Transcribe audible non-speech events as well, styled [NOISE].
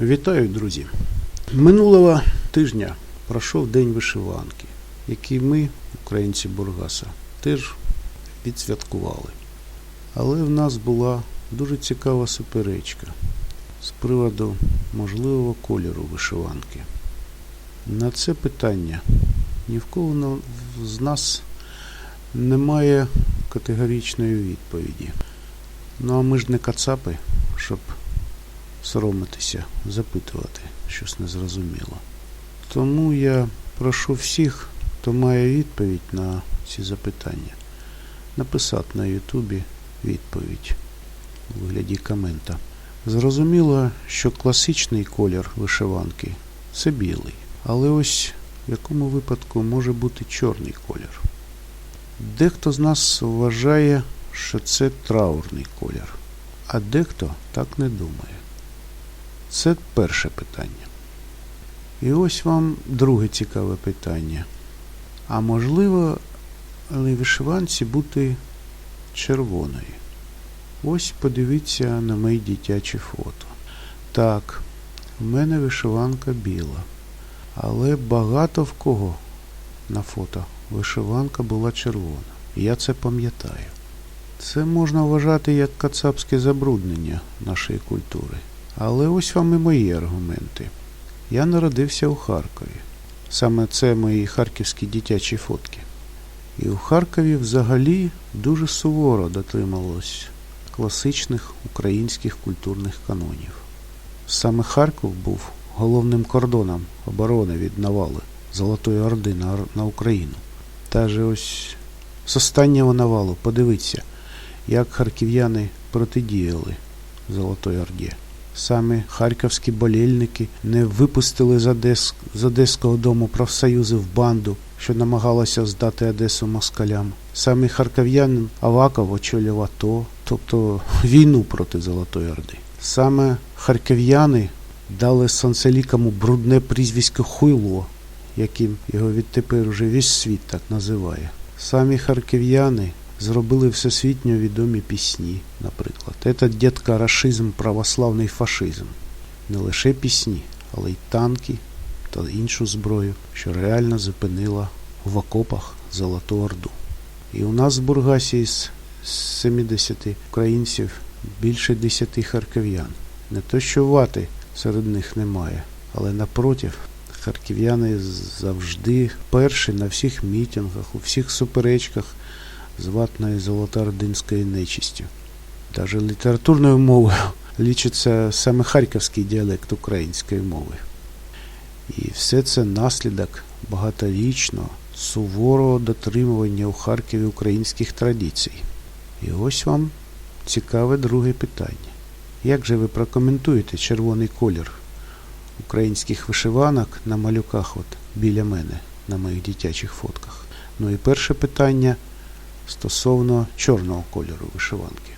Вітаю, друзі! Минулого тижня пройшов День вишиванки, який ми, українці Бургаса, теж відсвяткували. Але в нас була дуже цікава суперечка з приводу можливого кольору вишиванки. На це питання ні в кого з нас немає категоричної відповіді. Ну а ми ж не кацапи, щоб соромитися, запитувати щось незрозуміло. Тому я прошу всіх, хто має відповідь на ці запитання, написати на Ютубі відповідь у вигляді комента. Зрозуміло, що класичний колір вишиванки це білий, але ось в якому випадку може бути чорний колір. Дехто з нас вважає, що це траурний колір, а дехто так не думає. Це перше питання. І ось вам друге цікаве питання. А можливо ли вишиванці бути червоною? Ось подивіться на мої дитячі фото. Так, в мене вишиванка біла. Але багато в кого на фото вишиванка була червона. Я це пам'ятаю. Це можна вважати як кацапське забруднення нашої культури. Але ось вам і мої аргументи. Я народився у Харкові. Саме це мої харківські дитячі фотки. І у Харкові взагалі дуже суворо дотрималось класичних українських культурних канонів. Саме Харків був головним кордоном оборони від навали Золотої Орди на, Україну. Та же ось з останнього навалу подивіться, як харків'яни протидіяли Золотої Орді. Саме харківські болільники не випустили з, Одес, з Одеського дому профсоюзи в банду, що намагалася здати Одесу москалям. Саме харків'янин Аваков очолював АТО, тобто війну проти Золотої Орди. Саме харків'яни дали Санцелікому брудне прізвисько Хуйло, яким його відтепер уже весь світ так називає. Самі харків'яни зробили всесвітньо відомі пісні, наприклад. Це дідка рашизм, православний фашизм. Не лише пісні, але й танки та іншу зброю, що реально зупинила в окопах Золоту Орду. І у нас в Бургасі з 70 українців більше 10 харків'ян. Не то, що вати серед них немає, але напротив, харків'яни завжди перші на всіх мітингах, у всіх суперечках з ватною золотоординською нечистю. Даже літературною мовою [LAUGHS] лічиться саме харківський діалект української мови. І все це наслідок багаторічного, суворого дотримування у Харкові українських традицій. І ось вам цікаве друге питання. Як же ви прокоментуєте червоний колір українських вишиванок на малюках от біля мене на моїх дитячих фотках? Ну і перше питання стосовно чорного кольору вишиванки.